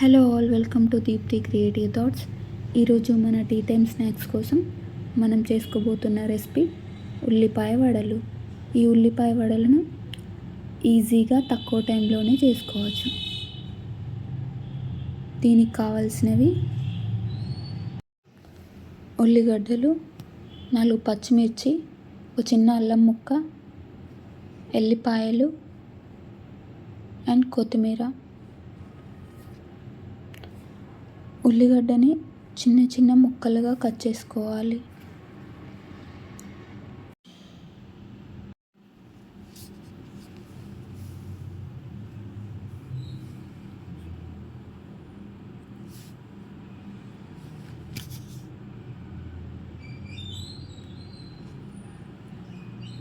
Hello all welcome to Deepti creative thoughts. ఈరోజు మన tea time snacks కోసం మనం చేసుకోబోతున్న రెసిపీ ఉల్లిపాయ వడలు. ఈ ఉల్లిపాయ వడలను ఈజీగా తక్కువ టైంలోనే చేసుకోవచ్చు. దీనికి కావాల్సినవి ఉల్లిగడ్డలు నాలుగు పచ్చిమిర్చి ఒక చిన్న అల్లం ముక్క ఎల్లిపాయలు అండ్ కొత్తిమీర. ఉల్లిగడ్డని చిన్న చిన్న ముక్కలుగా కట్ చేసుకోవాలి.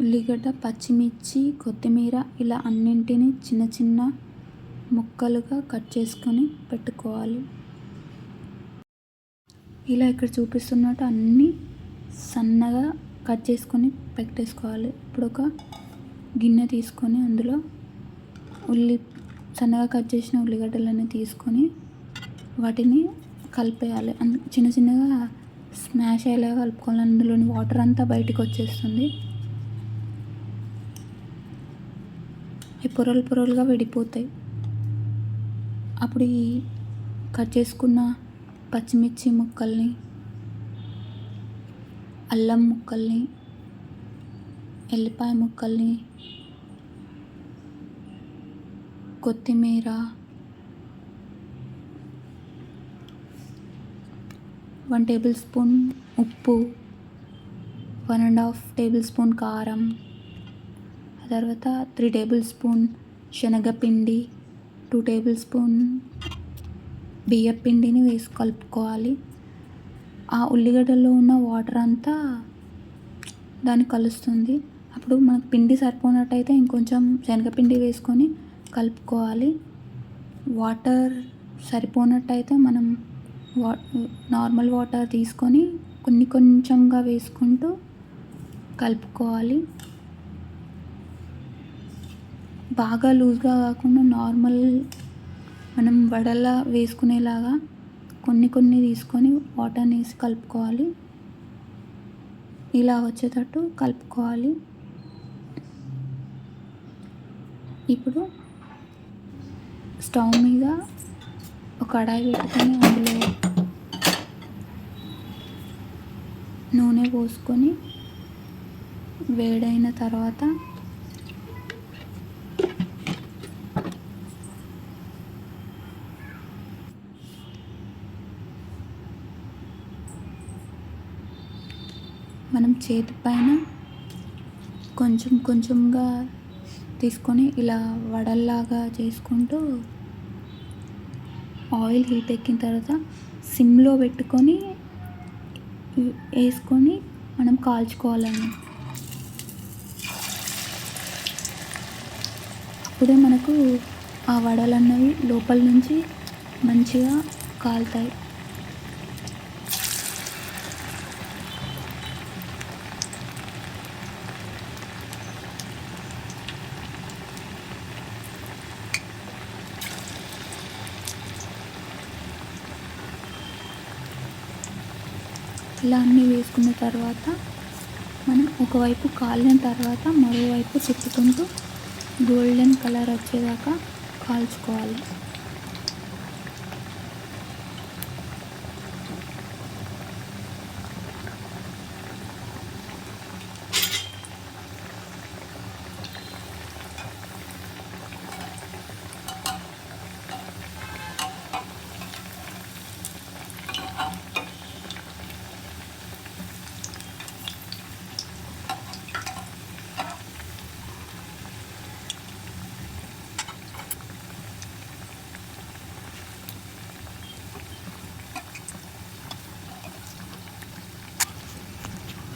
ఉల్లిగడ్డ పచ్చిమిర్చి కొత్తిమీర ఇలా అన్నింటినీ చిన్న చిన్న ముక్కలుగా కట్ చేసుకొని పెట్టుకోవాలి. ఇలా ఇక్కడ చూపిస్తున్నట్టు అన్నీ సన్నగా కట్ చేసుకొని పెట్టేసుకోవాలి. ఇప్పుడు ఒక గిన్నె తీసుకొని అందులో ఉల్లి సన్నగా కట్ చేసిన ఉల్లిగడ్డలన్నీ తీసుకొని వాటిని కలిపేయాలి. చిన్న చిన్నగా స్మాష్ అయ్యేలాగా కలుపుకోవాలి. అందులోని వాటర్ అంతా బయటకు వచ్చేస్తుంది. ఈ పొరలు పొరలుగా విడిపోతాయి. అప్పుడు ఈ కట్ చేసుకున్న పచ్చిమిర్చి ముక్కల్ని అల్లం ముక్కల్ని ఎల్లిపాయ ముక్కల్ని కొత్తిమీర వన్ టేబుల్ స్పూన్ ఉప్పు one and half tablespoon కారం ఆ తర్వాత త్రీ టేబుల్ స్పూన్ శనగపిండి టూ టేబుల్ స్పూన్ బియ్యం పిండిని వేసి కలుపుకోవాలి. ఆ ఉల్లిగడ్డలో ఉన్న వాటర్ అంతా దాన్ని కలుస్తుంది. అప్పుడు మనకు పిండి సరిపోనట్టయితే ఇంకొంచెం శనగపిండి వేసుకొని కలుపుకోవాలి. వాటర్ సరిపోనట్టయితే మనం వా నార్మల్ వాటర్ తీసుకొని కొన్ని కొంచెంగా వేసుకుంటూ కలుపుకోవాలి. బాగా లూజ్గా కాకుండా నార్మల్ మనం వడలా వేసుకునేలాగా కొన్ని కొన్ని తీసుకొని వాటర్ని వేసి కలుపుకోవాలి. ఇలా వచ్చేటట్టు కలుపుకోవాలి. ఇప్పుడు స్టవ్ మీద ఒక కడాయి పెట్టుకొని అందులో నూనె పోసుకొని వేడైన తర్వాత మనం చేతి పైన కొంచెం కొంచెంగా తీసుకొని ఇలా వడల్లాగా చేసుకుంటూ ఆయిల్ హీట్ ఎక్కిన తర్వాత సిమ్లో పెట్టుకొని వేసుకొని మనం కాల్చుకోవాలండి. అప్పుడే మనకు ఆ వడలు అన్నవి లోపల నుంచి మంచిగా కాలుతాయి. ఇలా అన్నీ వేసుకున్న తర్వాత మనం ఒకవైపు కాలిన తర్వాత మరోవైపు తిప్పుకుంటూ గోల్డెన్ కలర్ వచ్చేదాకా కాల్చుకోవాలి.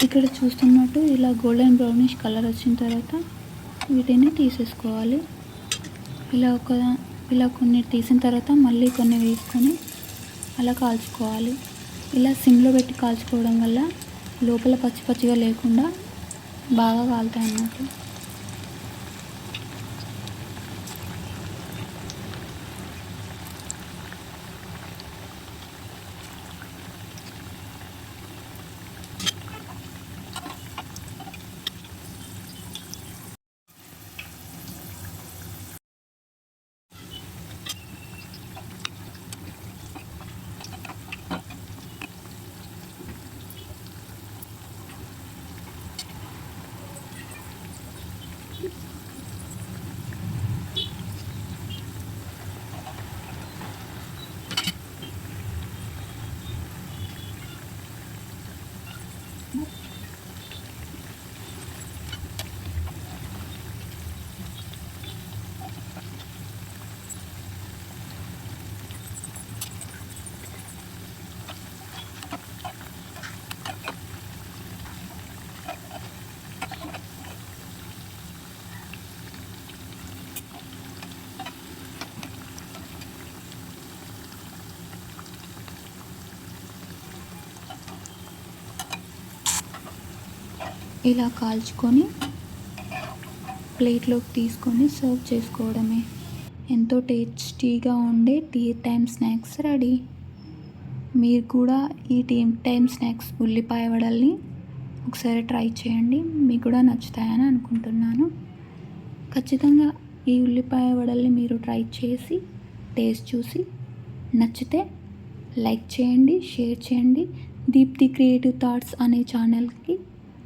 ఇక్కడ చూస్తున్నట్టు ఇలా గోల్డెన్ బ్రౌనిష్ కలర్ వచ్చిన తర్వాత వీటిని తీసేసుకోవాలి. ఇలా ఒక ఇలా కొన్ని తీసిన తర్వాత మళ్ళీ కొన్ని వేసుకొని అలా కాల్చుకోవాలి. ఇలా సిమ్లో పెట్టి కాల్చుకోవడం వల్ల లోపల పచ్చి పచ్చిగా లేకుండా బాగా కాలుతాయి అన్నట్టు ఇలా కాల్చుకొని ప్లేట్లోకి తీసుకొని సర్వ్ చేసుకోవడమే. ఎంతో టేస్టీగా ఉండే టీ టైం స్నాక్స్ రెడీ. మీరు కూడా ఈ టీ టైం స్నాక్స్ ఉల్లిపాయ వడల్ని ఒకసారి ట్రై చేయండి. మీకు కూడా నచ్చుతాయని అనుకుంటున్నాను. ఖచ్చితంగా ఈ ఉల్లిపాయ వడల్ని మీరు ట్రై చేసి టేస్ట్ చూసి నచ్చితే లైక్ చేయండి షేర్ చేయండి. దీప్తి క్రియేటివ్ థాట్స్ అనే ఛానల్కి